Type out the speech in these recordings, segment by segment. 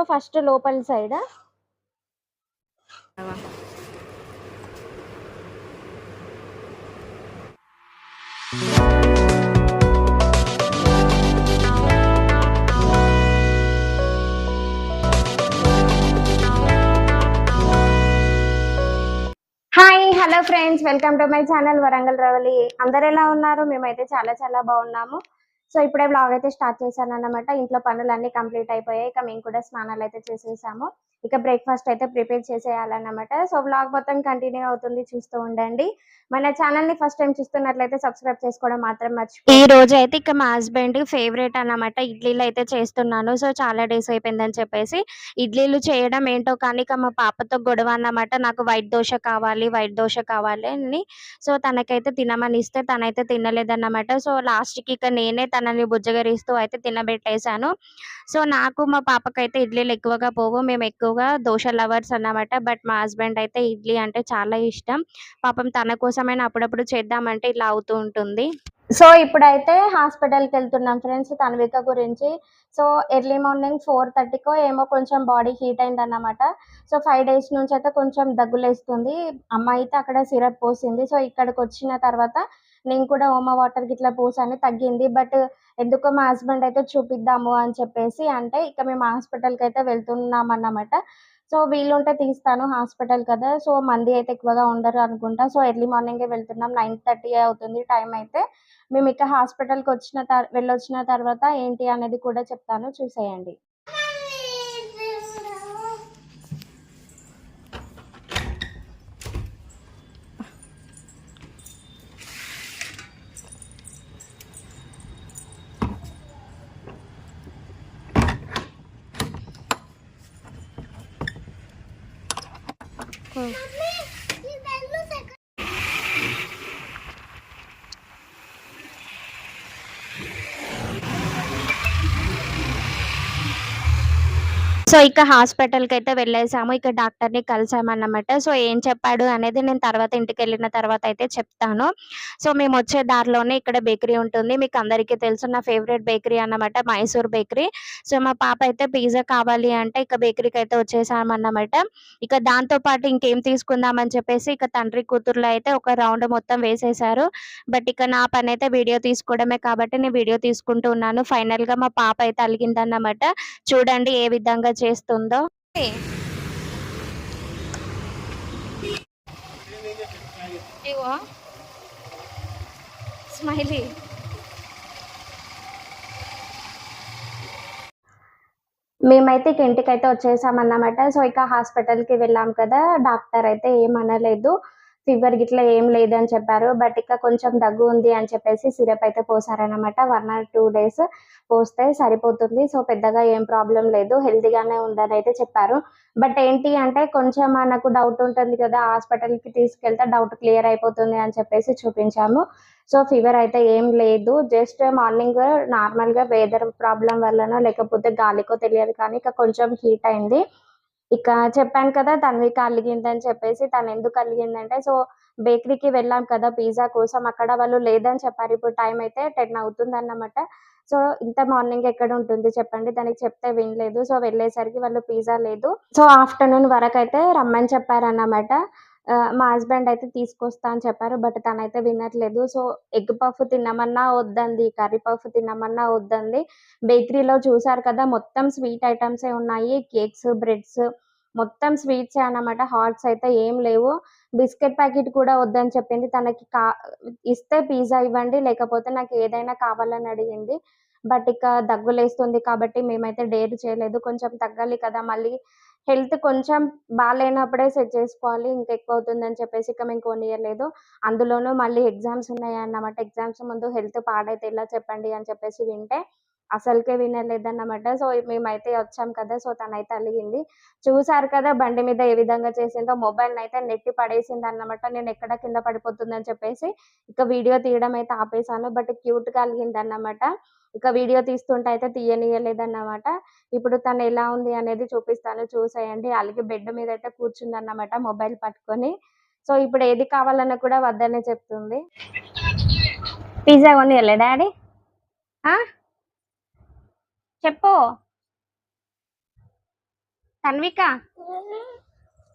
So first లోపల side. Hi hello friends welcome to my channel Warangal Ravali అందరు ఎలా ఉన్నారు? మేమైతే చాలా చాలా బాగున్నాము. సో ఇప్పుడే బ్లాగ్ అయితే స్టార్ట్ చేశాను అనమాట ఇంట్లో పనులు అన్ని కంప్లీట్ అయిపోయాయి. ఇక మేము కూడా స్నానాలు అయితే చేసేసాము. ఇక బ్రేక్ఫాస్ట్ అయితే ప్రిపేర్ చేసేయాలన్నమాట. సో బ్లాగ్ మొత్తం కంటిన్యూ అవుతుంది. చూస్తూ ఉండండి. మన ఛానల్ని ఫస్ట్ టైం చూస్తున్నట్లయితే సబ్స్క్రైబ్ చేసుకోవడం మాత్రం మర్చిపో ఈ రోజు అయితే ఇక మా హస్బెండ్ ఫేవరెట్ అన్నమాట. ఇడ్లీలు అయితే చేస్తున్నాను. సో చాలా డేస్ అయిపోయిందని చెప్పేసి ఇడ్లీలు చేయడం ఏంటో కానీ ఇక మా పాపతో గొడవ అన్నమాట. నాకు వైట్ దోశ కావాలి వైట్ దోశ కావాలి అని. సో తనకైతే తినమని ఇస్తే తనైతే తినలేదన్నమాట. సో లాస్ట్కి ఇక నేనే తనని బుజ్జగరిస్తూ అయితే తినబెట్టేశాను. సో నాకు మా పాపకైతే ఇడ్లీలు ఎక్కువగా పోవు. మేము ఎక్కువ ఎక్కువగా దోశ లవర్స్ అన్నమాట. బట్ మా హస్బెండ్ అయితే ఇడ్లీ అంటే చాలా ఇష్టం. పాపం తన కోసమైనా అప్పుడప్పుడు చేద్దామంటే ఇలా అవుతూ ఉంటుంది. సో ఇప్పుడైతే హాస్పిటల్కి వెళ్తున్నాం ఫ్రెండ్స్ తన్విక గురించి. సో ఎర్లీ మార్నింగ్ ఫోర్ థర్టీకో ఏమో కొంచెం బాడీ హీట్ అయింది అన్నమాట సో ఫైవ్ డేస్ నుంచి అయితే కొంచెం దగ్గులేస్తుంది. అమ్మ అయితే అక్కడ సిరప్ పోసింది. సో ఇక్కడికి వచ్చిన తర్వాత నేను కూడా ఓమా వాటర్ గిట్లా పోసాను తగ్గింది. బట్ ఎందుకో మా హస్బెండ్ అయితే చూపిద్దాము అని చెప్పేసి అంటే ఇక మేము హాస్పిటల్కి అయితే వెళ్తున్నాం అన్నమాట. సో వీలుంటే తీస్తాను హాస్పిటల్ కదా. సో మంది అయితే ఎక్కువగా ఉండరు అనుకుంటా. సో ఎర్లీ మార్నింగే వెళ్తున్నాం. నైన్ థర్టీ అవుతుంది టైం అయితే. మేము ఇక హాస్పిటల్కి వచ్చిన తర్ వెళ్ళొచ్చిన తర్వాత ఏంటి అనేది కూడా చెప్తాను. చూసేయండి. సో ఇక హాస్పిటల్కి అయితే వెళ్ళేసాము. ఇక డాక్టర్ని కలిసామన్నమాట. సో ఏం చెప్పాడు అనేది నేను తర్వాత ఇంటికి వెళ్ళిన తర్వాత అయితే చెప్తాను. సో మేము వచ్చే దారిలోనే ఇక్కడ బేకరీ ఉంటుంది. మీకు అందరికీ తెలుసు నా ఫేవరెట్ బేకరీ అన్నమాట మైసూర్ బేకరీ. సో మా పాప అయితే పిజ్జా కావాలి అంటే ఇక బేకరీకి అయితే వచ్చేసామన్నమాట. ఇక దాంతో పాటు ఇంకేం తీసుకుందామని చెప్పేసి ఇక తండ్రి కూతురులో అయితే ఒక రౌండ్ మొత్తం వేసేసారు. బట్ ఇక నా పని అయితే వీడియో తీసుకోవడమే కాబట్టి నేను వీడియో తీసుకుంటూ ఉన్నాను. ఫైనల్గా మా పాప అయితే అలిగిందన్నమాట. చూడండి ఏ విధంగా చేస్తుందో? స్మైలీ. మేమైతే ఇక ఇంటికైతే వచ్చేసామన్నమాట. సో ఇక హాస్పిటల్కి వెళ్ళాం కదా. డాక్టర్ అయితే ఏమనలేదు. ఫీవర్ గిట్లా ఏం లేదని చెప్పారు. బట్ ఇక కొంచెం దగ్గు ఉంది అని చెప్పేసి సిరప్ అయితే పోసారనమాట వన్ ఆర్ టూ డేస్ పోస్తే సరిపోతుంది. సో పెద్దగా ఏం ప్రాబ్లం లేదు. హెల్తీగానే ఉందని అయితే చెప్పారు. బట్ ఏంటి అంటే కొంచెం మనకు డౌట్ ఉంటుంది కదా హాస్పిటల్కి తీసుకెళ్తే డౌట్ క్లియర్ అయిపోతుంది అని చెప్పేసి చూపించాము. సో ఫీవర్ అయితే ఏం లేదు. జస్ట్ మార్నింగ్ నార్మల్గా వెదర్ ప్రాబ్లం వల్లనో లేకపోతే గాలికో తెలియదు కానీ ఇక కొంచెం హీట్ అయింది. ఇక చెప్పాను కదా తన్విక అలిగిందని చెప్పేసి తను ఎందుకు అలిగిందంటే సో బేకరీకి వెళ్ళాం కదా పిజ్జా కోసం అక్కడ వాళ్ళు లేదని చెప్పారు. ఇప్పుడు టైం అయితే టెన్ అవుతుంది అన్నమాట సో ఇంత మార్నింగ్ ఎక్కడ ఉంటుంది చెప్పండి దానికి చెప్తే వినలేదు. సో వెళ్ళేసరికి వాళ్ళు పిజ్జా లేదు. సో ఆఫ్టర్నూన్ వరకు అయితే రమ్మని చెప్పారన్నమాట. మా హస్బెండ్ అయితే తీసుకొస్తా అని చెప్పారు బట్ తనైతే వినట్లేదు. సో ఎగ్ పఫ్ తినమన్నా వద్దంది కర్రీ పఫ్ తినమన్నా వద్దంది. బేకరీలో చూసారు కదా మొత్తం స్వీట్ ఐటమ్స్ ఉన్నాయి. కేక్స్ బ్రెడ్స్ మొత్తం స్వీట్స్ అన్నమాట. హాట్స్ అయితే ఏం లేవు. బిస్కెట్ ప్యాకెట్ కూడా వద్దని చెప్పింది. తనకి కా ఇస్తే పిజ్జా ఇవ్వండి లేకపోతే నాకు ఏదైనా కావాలని అడిగింది. బట్ ఇక దగ్గులేస్తుంది కాబట్టి మేమైతే డేర్ చేయలేదు. కొంచెం తగ్గాలి కదా మళ్ళీ. హెల్త్ కొంచెం బాగాలేనప్పుడే సెట్ చేసుకోవాలి ఇంకా ఎక్కువ అవుతుందని చెప్పేసి ఇక మేము కొనియలేదు. అందులోనూ మళ్ళీ ఎగ్జామ్స్ ఉన్నాయి అన్నమాట ఎగ్జామ్స్ ముందు హెల్త్ పాడైతే ఇలా చెప్పండి అని చెప్పేసి వింటే అసలుకే వినలేదన్నమాట. సో మేమైతే వచ్చాం కదా సో తనైతే అలిగింది. చూసారు కదా బండి మీద ఏ విధంగా చేసిందో మొబైల్ అయితే నెట్టి పడేసింది అన్నమాట నేను ఎక్కడ కింద పడిపోతుందని చెప్పేసి ఇక వీడియో తీయడం అయితే ఆపేసాను బట్ క్యూట్గా అలిగింది అన్నమాట ఇక వీడియో తీస్తుంటే అయితే తీయనియలేదన్నమాట. ఇప్పుడు తను ఎలా ఉంది అనేది చూపిస్తాను. చూసేయండి. అలాగే బెడ్ మీద అయితే కూర్చుందన్నమాట మొబైల్ పట్టుకొని. సో ఇప్పుడు ఏది కావాలన్నా కూడా వద్దనే చెప్తుంది. పిజ్జా కొనియలే డాడీ? చెప్పు. తన్విక?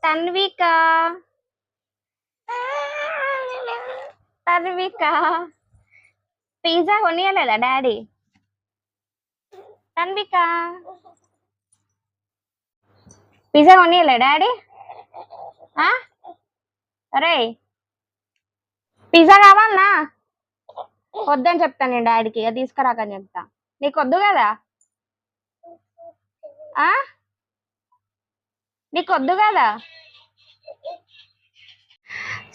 తన్విక? తన్విక? పిజ్జా కొనియలేదా డాడీ? తన్విక? పిజ్జా కొనియలే డాడీ? ఆ? అరే పిజ్జా కావాలనా? వద్దని చెప్తాను నేను డాడీకి ఇక తీసుకురాకని చెప్తా. నీకు వద్దు కదా? ఆ? నీకు వద్దు కదా?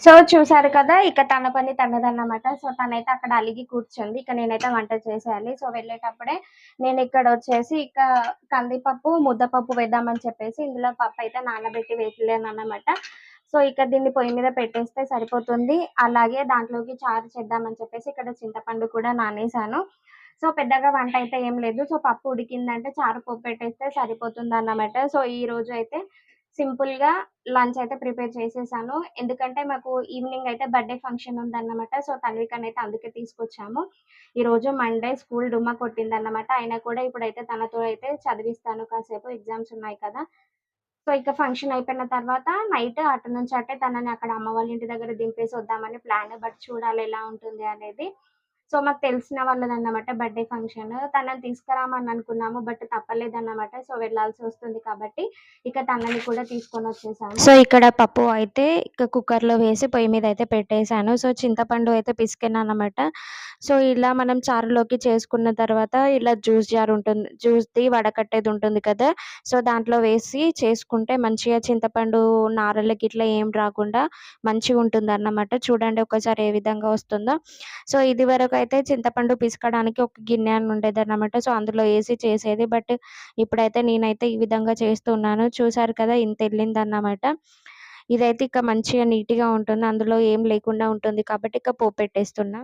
సో చూసారు కదా ఇక తన పని తనదన్నమాట. సో తనైతే అక్కడ అలిగి కూర్చుంది. ఇక నేనైతే వంట చేసేయాలి. సో వెళ్ళేటప్పుడే నేను ఇక్కడ వచ్చేసి ఇక కందిపప్పు ముద్దపప్పు వేద్దామని చెప్పేసి ఇందులో పప్పు అయితే నానబెట్టి వేయలేను అన్నమాట సో ఇక దీన్ని పొయ్యి మీద పెట్టేస్తే సరిపోతుంది. అలాగే దాంట్లోకి చారు చేద్దామని చెప్పేసి ఇక్కడ చింతపండు కూడా నానేసాను సో పెద్దగా వంట అయితే ఏం లేదు. సో పప్పు ఉడికిందంటే చారు పప్పు పెట్టేస్తే సరిపోతుంది అన్నమాట సో ఈ రోజు అయితే సింపుల్గా లంచ్ అయితే ప్రిపేర్ చేసేసాను. ఎందుకంటే మాకు ఈవినింగ్ అయితే బర్త్డే ఫంక్షన్ ఉందన్నమాట. సో తన్వికని అయితే అందుకే తీసుకొచ్చాము. ఈ రోజు మండే స్కూల్ డుమ్మ కొట్టిందన్నమాట. అయినా కూడా ఇప్పుడైతే తనతో అయితే చదివిస్తాను కాసేపు. ఎగ్జామ్స్ ఉన్నాయి కదా. సో ఇక ఫంక్షన్ అయిపోయిన తర్వాత నైట్ అటు నుంచి అటే తనని అక్కడ అమ్మ వాళ్ళ ఇంటి దగ్గర దింపేసి వద్దామని ప్లాన్. బట్ చూడాలి ఎలా ఉంటుంది అనేది. సో మాకు తెలిసిన వాళ్ళదన్నమాట బర్త్డే ఫంక్షన్. తనని తీసుకురామని అనుకున్నాము బట్ తప్పలేదు అన్నమాట సో వెళ్ళాల్సి వస్తుంది కాబట్టి ఇక తనని కూడా తీసుకొని వచ్చేసాను సో ఇక్కడ పప్పు అయితే ఇక కుక్కర్లో వేసి పొయ్యి మీద అయితే పెట్టేశాను. సో చింతపండు అయితే పిసికాను అనమాట సో ఇలా మనం చారులోకి చేసుకున్న తర్వాత ఇలా జ్యూస్ జార్ ఉంటుంది జ్యూస్ ది వడకట్టేది ఉంటుంది కదా. సో దాంట్లో వేసి చేసుకుంటే మంచిగా చింతపండు నారలకి ఇట్లా ఏం రాకుండా మంచిగా ఉంటుంది అన్నమాట చూడండి ఒకసారి ఏ విధంగా వస్తుందో. సో ఇది వరకు అయితే చింతపండు పిసకడానికి ఒక గిన్నె అని ఉండేది అన్నమాట సో అందులో వేసి చేసేది. బట్ ఇప్పుడైతే నేనైతే ఈ విధంగా చేస్తున్నాను. చూసారు కదా ఇంత వెళ్ళిందన్నమాట ఇదైతే ఇక మంచిగా నీట్గా ఉంటుంది. అందులో ఏం లేకుండా ఉంటుంది కాబట్టి ఇక పోపు పెట్టేస్తున్నా.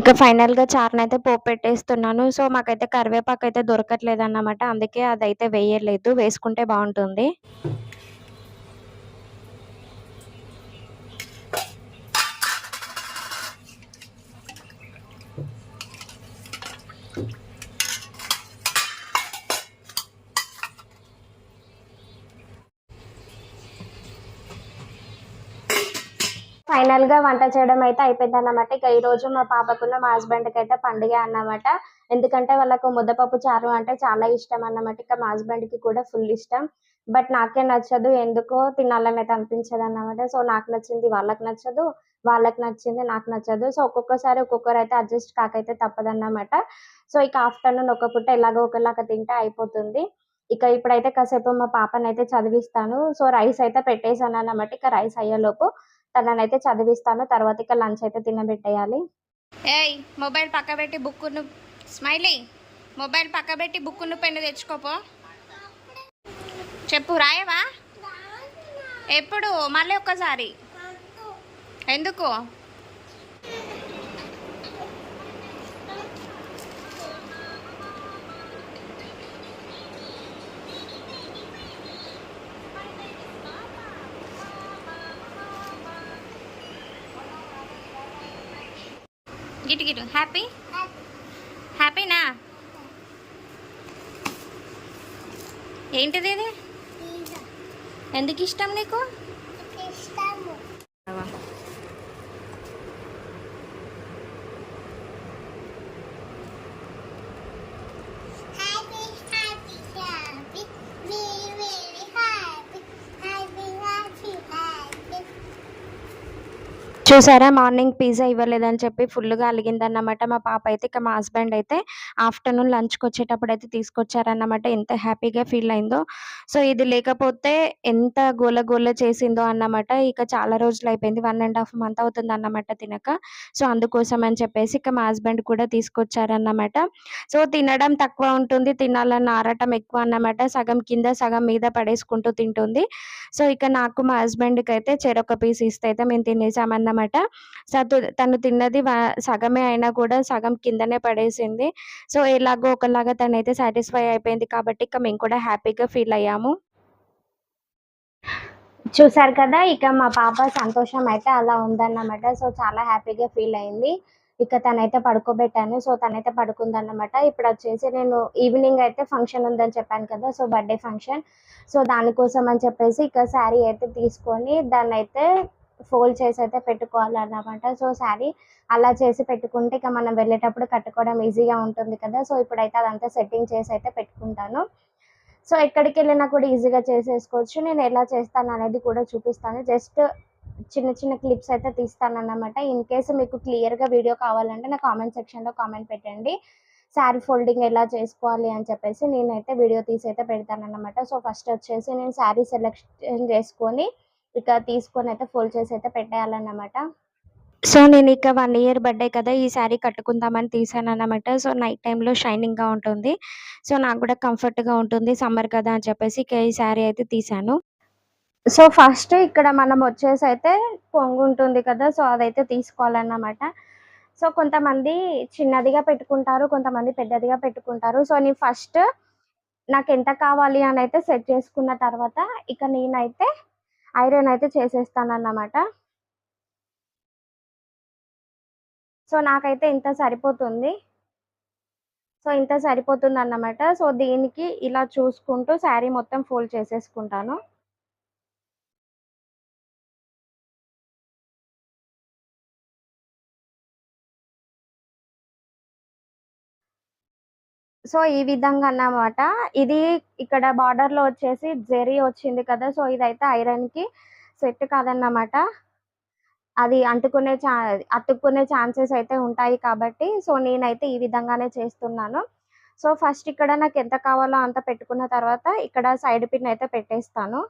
ఇక ఫైనల్గా చారుని అయితే పోపు పెట్టేస్తున్నాను సో మాకైతే కరివేపాకు అయితే దొరకట్లేదు అన్నమాట అందుకే అదైతే వేయలేదు. వేసుకుంటే బాగుంటుంది. ఫైనల్గా వంట చేయడం అయితే అయిపోయింది అన్నమాట ఇక ఈ రోజు మా పాపకున్న మా హస్బెండ్కి అయితే పండుగ అన్నమాట. ఎందుకంటే వాళ్ళకు ముద్దపప్పు చారు అంటే చాలా ఇష్టం అన్నమాట. ఇక మా హస్బెండ్కి కూడా ఫుల్ ఇష్టం. బట్ నాకే నచ్చదు ఎందుకో తినాలని అయితే అనిపించదు అన్నమాట. సో నాకు నచ్చింది వాళ్ళకి నచ్చదు వాళ్ళకి నచ్చింది నాకు నచ్చదు. సో ఒక్కొక్కసారి ఒక్కొక్కరు అయితే అడ్జస్ట్ కాకైతే తప్పదన్నమాట. సో ఇక ఆఫ్టర్నూన్ ఒక పుట్ట ఎలాగో ఒకలాగా తింటే అయిపోతుంది. ఇక ఇప్పుడైతే కాసేపు మా పాపని అయితే చదివిస్తాను. సో రైస్ అయితే పెట్టేశాను అన్నమాట. ఇక రైస్ అయ్యేలోపు తననైతే చదివిస్తాను. తర్వాత ఇక లంచ్ అయితే తినబెట్టేయాలి. ఏయ్ మొబైల్ పక్కబెట్టి బుక్కును స్మైలీ మొబైల్ పక్కబెట్టి బుక్కును పెన్ను తెచ్చుకోపో చెప్పు రాయవా? ఎప్పుడు? మళ్ళీ ఒక్కసారి. ఎందుకు? గిటు గిటు హ్యాపీ హ్యాపీనా ఏంటిది ఇది ఎందుకు ఇష్టం నీకు చూసారా? మార్నింగ్ పిజ్జా ఇవ్వలేదని చెప్పి ఫుల్గా అలిగిందన్నమాట. మా పాప అయితే ఇక మా హస్బెండ్ అయితే ఆఫ్టర్నూన్ లంచ్కి వచ్చేటప్పుడు అయితే తీసుకొచ్చారన్నమాట. ఎంత హ్యాపీగా ఫీల్ అయిందో. సో ఇది లేకపోతే ఎంత గోల గోల చేసిందో అన్నమాట. ఇక చాలా రోజులు అయిపోయింది వన్ అండ్ హాఫ్ మంత్ అవుతుంది అన్నమాట తినక. సో అందుకోసం అని చెప్పేసి ఇక మా హస్బెండ్ కూడా తీసుకొచ్చారన్నమాట. సో తినడం తక్కువ ఉంటుంది. తినాలన్న ఆరటం ఎక్కువ అన్నమాట. సగం కింద సగం మీద పడేసుకుంటూ తింటుంది. సో ఇక నాకు మా హస్బెండ్కి అయితే చెరొక పీస్ ఇస్తే అయితే మేము తినేసామన్నమాట. అనమాట సో, తు తను తిన్నది సగమే అయినా కూడా సగం కిందనే పడేసింది. సో, ఎలాగో ఒకలాగా తనైతే సాటిస్ఫై అయిపోయింది కాబట్టి ఇక మేము కూడా హ్యాపీగా ఫీల్ అయ్యాము. చూసారు కదా! ఇక మా పాప సంతోషం అయితే అలా ఉందన్నమాట. సో, చాలా హ్యాపీగా ఫీల్ అయింది. ఇక తనైతే పడుకోబెట్టాను. సో, తనైతే పడుకుందన్నమాట. ఇప్పుడు వచ్చేసి నేను ఈవినింగ్ అయితే ఫంక్షన్ ఉందని చెప్పాను కదా! So, birthday function. సో, దానికోసం అని చెప్పేసి ఇక శారీ అయితే తీసుకొని దాన్నైతే ఫోల్డ్ చేసి అయితే పెట్టుకోవాలన్నమాట. సో, శారీ అలా చేసి పెట్టుకుంటే ఇక మనం వెళ్ళేటప్పుడు కట్టుకోవడం ఈజీగా ఉంటుంది కదా! సో, ఇప్పుడైతే అదంతా సెట్టింగ్ చేసి అయితే పెట్టుకుంటాను. సో, ఎక్కడికెళ్ళినా కూడా ఈజీగా చేసేసుకోవచ్చు. నేను ఎలా చేస్తాను అనేది కూడా చూపిస్తాను. జస్ట్ చిన్న చిన్న క్లిప్స్ అయితే తీస్తానన్నమాట. ఇన్ కేస్ మీకు క్లియర్‌గా వీడియో కావాలంటే నా కామెంట్ సెక్షన్‌లో కామెంట్ పెట్టండి. శారీ ఫోల్డింగ్ ఎలా చేసుకోవాలి అని చెప్పేసి నేనైతే వీడియో తీసి అయితే పెడతానన్నమాట. సో, ఫస్ట్ వచ్చేసి నేను శారీ సెలెక్షన్ చేసుకొని ఇక తీసుకొని అయితే ఫోల్డ్ చేసి అయితే పెట్టేయాలన్నమాట. సో, నేను ఇక వన్ ఇయర్ బర్త్‌డే కదా! ఈ శారీ కట్టుకుందామని తీసాను అనమాట సో, నైట్ టైంలో షైనింగ్‌గా ఉంటుంది. సో, నాకు కూడా కంఫర్ట్‌గా ఉంటుంది. సమ్మర్ కదా అని చెప్పేసి ఇక ఈ శారీ అయితే తీశాను. సో, ఫస్ట్ ఇక్కడ మనం వచ్చేసి అయితే కొంగు ఉంటుంది కదా! సో, అదైతే తీసుకోవాలన్నమాట. సో, కొంతమంది చిన్నదిగా పెట్టుకుంటారు. కొంతమంది పెద్దదిగా పెట్టుకుంటారు. సో, నేను ఫస్ట్ నాకు ఎంత కావాలి అని అయితే సెట్ చేసుకున్న తర్వాత ఇక నేనైతే ఐరన్ అయితే చేసేస్తానన్నమాట. సో, నాకైతే ఇంత సరిపోతుంది. సో, ఇంత సరిపోతుంది అన్నమాట సో, దీనికి ఇలా చూసుకుంటూ శారీ మొత్తం ఫోల్డ్ చేసేసుకుంటాను. సో, ఈ విధంగా అన్నమాట. ఇది ఇక్కడ బార్డర్‌లో వచ్చేసి జెరీ వచ్చింది కదా! సో, ఇదైతే ఐరన్‌కి సెట్ కాదన్నమాట. అది అంటుకునే ఛా అతుక్కునే ఛాన్సెస్ అయితే ఉంటాయి కాబట్టి సో, నేనైతే ఈ విధంగానే చేస్తున్నాను. సో, ఫస్ట్ ఇక్కడ నాకు ఎంత కావాలో అంత పెట్టుకున్న తర్వాత ఇక్కడ సైడ్ పిన్ అయితే పెట్టేస్తాను.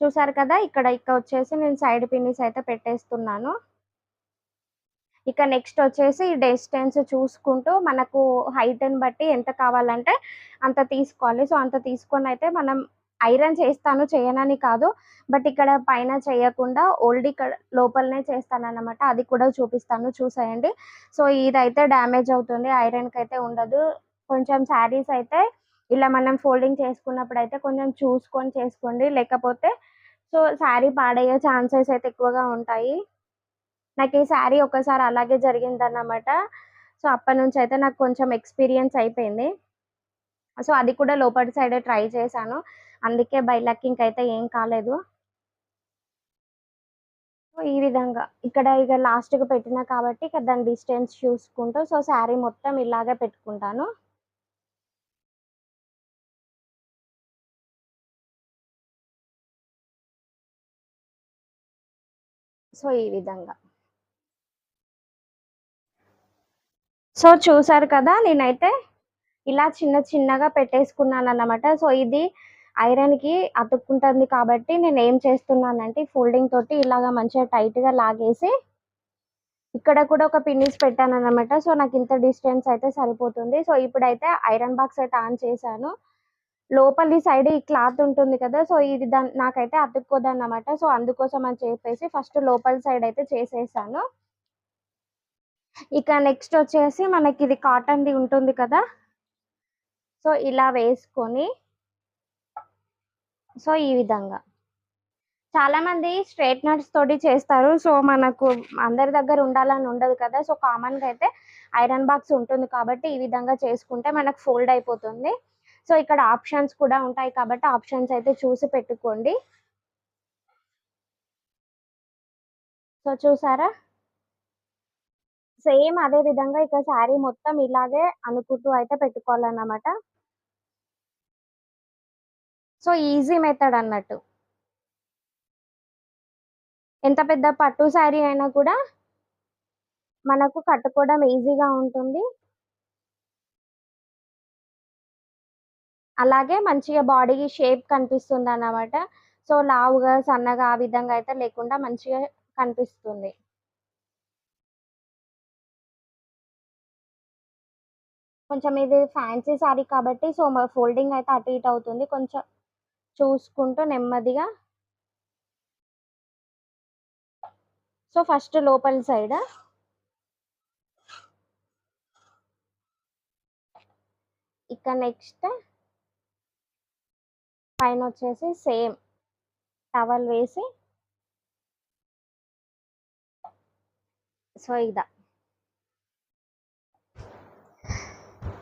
చూసారు కదా! ఇక్కడ ఇక్కడ వచ్చేసి నేను సైడ్ పిన్నిస్ అయితే పెట్టేస్తున్నాను. ఇక నెక్స్ట్ వచ్చేసి డిస్టెన్స్ చూసుకుంటూ మనకు హైట్‌ని బట్టి ఎంత కావాలంటే అంత తీసుకోవాలి. సో, అంత తీసుకొని అయితే మనం ఐరన్ చేస్తాను చేయనని కాదు. బట్ ఇక్కడ పైన చేయకుండా ఓల్డ్ ఇక్కడ లోపలనే చేస్తాను అనమాట అది కూడా చూపిస్తాను చూసేయండి. సో, ఇదైతే డ్యామేజ్ అవుతుంది. ఐరన్‌కైతే ఉండదు. కొంచెం శారీస్ అయితే ఇలా మనం ఫోల్డింగ్ చేసుకున్నప్పుడు అయితే కొంచెం చూసుకొని చేసుకోండి. లేకపోతే సో, శారీ పాడయ్యే ఛాన్సెస్ అయితే ఎక్కువగా ఉంటాయి. నాకు ఈ శారీ ఒక్కసారి అలాగే జరిగిందన్నమాట. సో, అప్పటి నుంచి అయితే నాకు కొంచెం ఎక్స్‌పీరియన్స్ అయిపోయింది. సో, అది కూడా లోపటి సైడే ట్రై చేశాను. అందుకే బై లక్ ఇంకైతే ఏం కాలేదు. సో, ఈ విధంగా ఇక్కడ ఇక లాస్ట్‌కి పెట్టినా కాబట్టి ఇక దాని డిస్టెన్స్ చూసుకుంటూ సో, శారీ మొత్తం ఇలాగే పెట్టుకుంటాను. సో, ఈ విధంగా. సో, చూసారు కదా! నేనైతే ఇలా చిన్న చిన్నగా పెట్టేసుకున్నాను అన్నమాట సో, ఇది ఐరన్‌కి అతుక్కుంటుంది కాబట్టి నేను ఏం చేస్తున్నానంటే ఫోల్డింగ్ తోటి ఇలాగ మంచిగా టైట్‌గా లాగేసి ఇక్కడ కూడా ఒక పిన్నిస్ పెట్టానన్నమాట. సో, నాకు ఇంత డిస్టెన్స్ అయితే సరిపోతుంది. సో, ఇప్పుడైతే ఐరన్ బాక్స్ అయితే ఆన్ చేశాను. లోపలి సైడ్ ఈ క్లాత్ ఉంటుంది కదా! సో, ఇది దాని నాకైతే అతుక్కోదన్నమాట. సో, అందుకోసం అని చెప్పేసి ఫస్ట్ లోపలి సైడ్ అయితే చేసేసాను. ఇక నెక్స్ట్ వచ్చేసి మనకి ఇది కాటన్‌ది ఉంటుంది కదా! సో, ఇలా వేసుకొని సో, ఈ విధంగా. చాలామంది స్ట్రైట్నర్స్ తోటి చేస్తారు. సో, మనకు అందరి దగ్గర ఉండాలని ఉండదు కదా! సో, కామన్‌గా అయితే ఐరన్ బాక్స్ ఉంటుంది కాబట్టి ఈ విధంగా చేసుకుంటే మనకు ఫోల్డ్ అయిపోతుంది. సో, ఇక్కడ ఆప్షన్స్ కూడా ఉంటాయి కాబట్టి ఆప్షన్స్ అయితే చూసి పెట్టుకోండి. సో, చూసారా? సేమ్ అదే విధంగా ఇక శారీ మొత్తం ఇలాగే అనుకుంటూ అయితే పెట్టుకోవాలన్నమాట. సో, ఈజీ మెథడ్ అన్నట్టు. ఎంత పెద్ద పట్టు శారీ అయినా కూడా మనకు కట్టుకోవడం ఈజీగా ఉంటుంది. అలాగే మంచిగా బాడీకి షేప్ కనిపిస్తుంది అన్నమాట సో, లావుగా, సన్నగా ఆ విధంగా అయితే లేకుండా మంచిగా కనిపిస్తుంది. కొంచెం ఇది ఫ్యాన్సీ శారీ కాబట్టి సో, ఫోల్డింగ్ అయితే అటు ఇటు అవుతుంది. కొంచెం చూసుకుంటూ నెమ్మదిగా. సో ఫస్ట్ లోపల సైడ్ ఇక నెక్స్ట్ పైన వచ్చేసి సేమ్ టవల్ వేసి. సో ఇదా.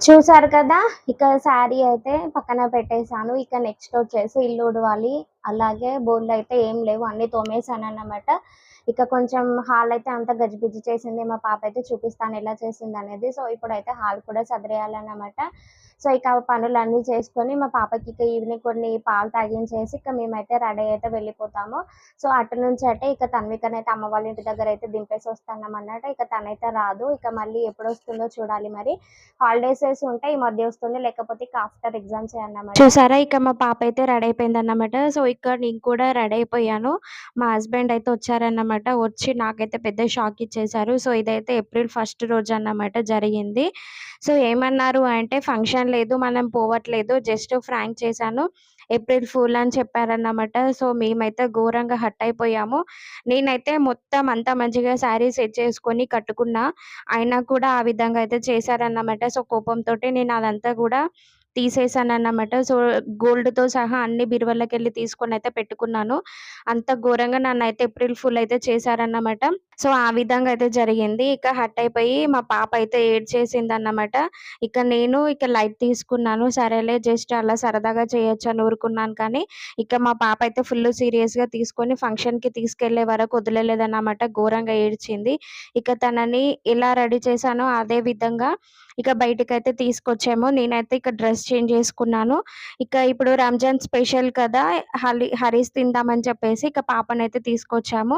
చూసారు కదా? ఇక శారీ అయితే పక్కన పెట్టేశాను. ఇక నెక్స్ట్ వచ్చేసి ఇల్లు ఉడవాలి అలాగే బోర్లు అయితే ఏం లేవు అన్ని తోమేశాను అన్నమాట ఇక కొంచెం హాల్ అయితే అంత గజిబిజి చేసింది మా పాప అయితే చూపిస్తాను ఎలా చేసింది అనేది. సో ఇప్పుడైతే హాల్ కూడా సదిరేయాలన్నమాట. సో ఇక పనులన్నీ చేసుకొని మా పాపకి ఇక ఈవినింగ్ కొన్ని పాలు తాగించేసి ఇక మేమైతే రెడీ అయితే వెళ్ళిపోతాము. సో అటు నుంచి అయితే ఇక తన్వికనైతే అమ్మ వాళ్ళ ఇంటి దగ్గర అయితే దింపేసి వస్తున్నాం అన్నమాట ఇక తనైతే రాదు ఇక మళ్ళీ ఎప్పుడు వస్తుందో చూడాలి మరి. హాలిడేస్ ఉంటే ఈ మధ్య వస్తుంది లేకపోతే ఇక ఆఫ్టర్ ఎగ్జామ్స్ అన్నమాట. చూసారా ఇక మా పాప అయితే రెడీ అయిపోయింది అన్నమాట సో ఇక్కడ నేను కూడా రెడీ అయిపోయాను. మా హస్బెండ్ అయితే వచ్చారన్నమాట. వచ్చి నాకైతే పెద్ద షాక్ ఇచ్చేసారు. సో ఇదైతే ఏప్రిల్ ఫస్ట్ రోజు అన్నమాట జరిగింది. సో ఏమన్నారు అంటే ఫంక్షన్ లేదు మనం పోవట్లేదు జస్ట్ ఫ్రాంక్ చేశాను. ఏప్రిల్ ఫూల్ అని చెప్పారన్నమాట. సో మేమైతే ఘోరంగా హట్ అయిపోయాము. నేనైతే మొత్తం అంతా మంచిగా శారీ సెట్ చేసుకొని కట్టుకున్నా. అయినా కూడా ఆ విధంగా అయితే చేశారన్నమాట. సో కోపంతో నేను అదంతా కూడా తీసేసాను అన్నమాట సో గోల్డ్తో సహా అన్ని బీరువాళ్ళకి వెళ్ళి తీసుకొని అయితే పెట్టుకున్నాను. అంత ఘోరంగా నన్ను అయితే ఏప్రిల్ ఫుల్ అయితే చేశారన్నమాట. సో ఆ విధంగా అయితే జరిగింది. ఇక హట్ అయిపోయి మా పాప అయితే ఏడ్చేసింది అన్నమాట ఇక నేను ఇక లైట్ తీసుకున్నాను. సరేలే జస్ట్ అలా సరదాగా చేయొచ్చు అని ఊరుకున్నాను కానీ ఇక మా పాప అయితే ఫుల్ సీరియస్గా తీసుకొని ఫంక్షన్కి తీసుకెళ్ళే వరకు వదిలేలేదన్నమాట. ఘోరంగా ఏడ్చింది. ఇక తనని ఎలా రెడీ చేశానో అదే విధంగా ఇక బయటకు అయితే తీసుకొచ్చాము. నేనైతే ఇక డ్రెస్ చేంజ్ చేసుకున్నాను. ఇక ఇప్పుడు రంజాన్ స్పెషల్ కదా హలి హరీస్ తిందామని చెప్పేసి ఇక పాపనైతే తీసుకొచ్చాము.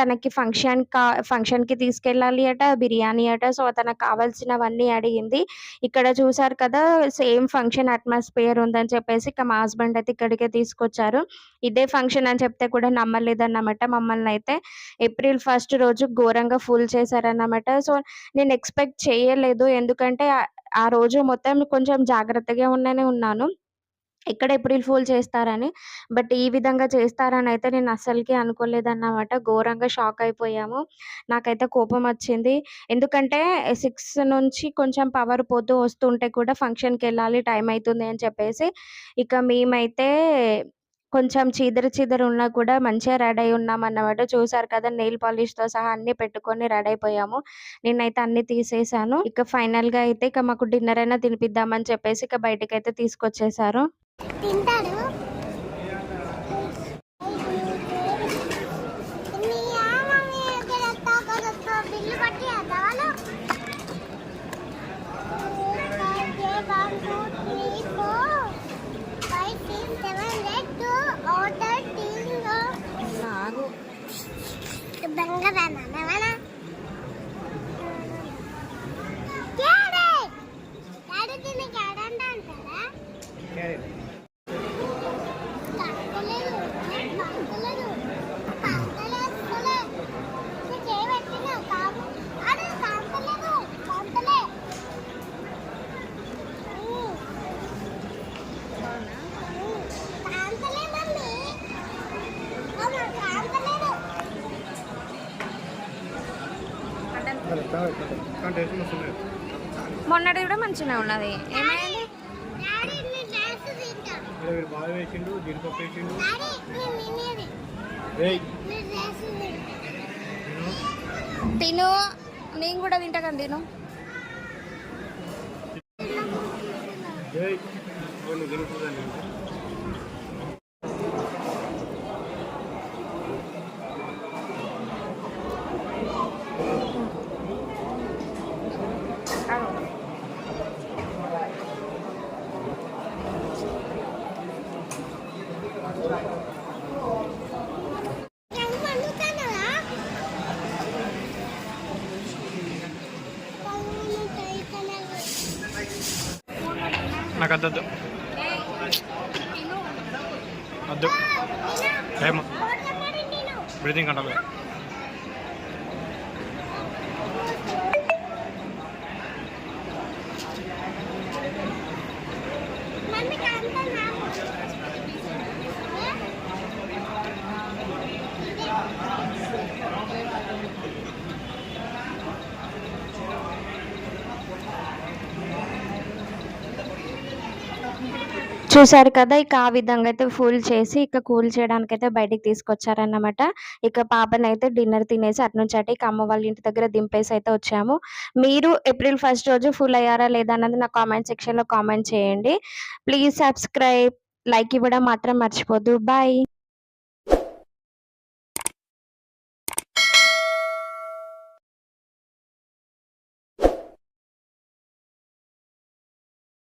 తనకి ఫంక్షన్ కా ఫంక్షన్కి తీసుకెళ్ళాలి అట బిర్యానీ అట. సో తనకు కావాల్సినవన్నీ అడిగింది. ఇక్కడ చూసారు కదా సేమ్ ఫంక్షన్ అట్మాస్ఫియర్ ఉందని చెప్పేసి ఇక మా హస్బెండ్ అయితే ఇక్కడికే తీసుకొచ్చారు. ఇదే ఫంక్షన్ అని చెప్తే కూడా నమ్మలేదన్నమాట మమ్మల్ని అయితే. ఏప్రిల్ ఫస్ట్ రోజు ఘోరంగా ఫుల్ చేశారన్నమాట. సో నేను ఎక్స్పెక్ట్ చేయలేదు. ఎందుకంటే ఆ- ఆ రోజు మొత్తం కొంచెం జాగ్రత్తగా ఉండనే ఉన్నాను. ఎక్కడ ఏప్రిల్ ఫూల్ చేస్తారని. బట్ ఈ విధంగా చేస్తారని అయితే నేను అస్సలకి అనుకోలేదన్నమాట. ఘోరంగా షాక్ అయిపోయాము. నాకైతే కోపం వచ్చింది. ఎందుకంటే సిక్స్ నుంచి కొంచెం పవర్ పోతూ వస్తుంటే కూడా ఫంక్షన్కి వెళ్ళాలి టైం అవుతుంది అని చెప్పేసి ఇక మేమైతే కొంచెం చీదర చీదర ఉన్నా కూడా మంచిగా రెడీ అయి ఉన్నాం అన్నమాట చూసారు కదా నెయిల్ పాలిష్తో సహా అన్ని పెట్టుకొని రెడీ అయిపోయాము. నేనైతే అన్ని తీసేసాను. ఇక ఫైనల్గా అయితే ఇక మాకు డిన్నర్ అయినా తినిపిద్దామని చెప్పేసి ఇక బయటకైతే అయితే తీసుకొచ్చేసారు. తింటాడు. బిల్లు పట్టి అదవాలు one two three four five six seven eight two order టీంగ్ ఆగు బంగారానా నవనా డాడీ డాడీ తిని గాడంట అంటారా కాకలేదు కాకలేదు కాకలేదు నీకు ఏ పెట్టినా కాకు అరే కాకలేదు కాకలే కాకలే మమ్మీ అమ్మ కాకలేదు మొన్నటి కూడా మంచిగా ఉన్నది ఏమైంది తిను నేను కూడా తింటా కానీ తిను ఏయ్ నాకు అద్దద్దు వద్దు. ఏమో. బ్రీతింగ్ కంట్రోల్ చూసారు కదా ఇక ఆ విధంగా అయితే ఫుల్ చేసి ఇక కూల్ చేయడానికి అయితే బయటికి తీసుకొచ్చారన్నమాట. ఇక పాపని అయితే డిన్నర్ తినేసి అటు నుంచి అటు ఇక అమ్మ వాళ్ళ ఇంటి దగ్గర దింపేసి అయితే వచ్చాము. మీరు ఏప్రిల్ ఫస్ట్ రోజు ఫుల్ అయ్యారా లేదా అన్నది నా కామెంట్ సెక్షన్లో కామెంట్ చేయండి. ప్లీజ్ సబ్స్క్రైబ్ లైక్ ఇవ్వడం మాత్రం మర్చిపోద్దు. బాయ్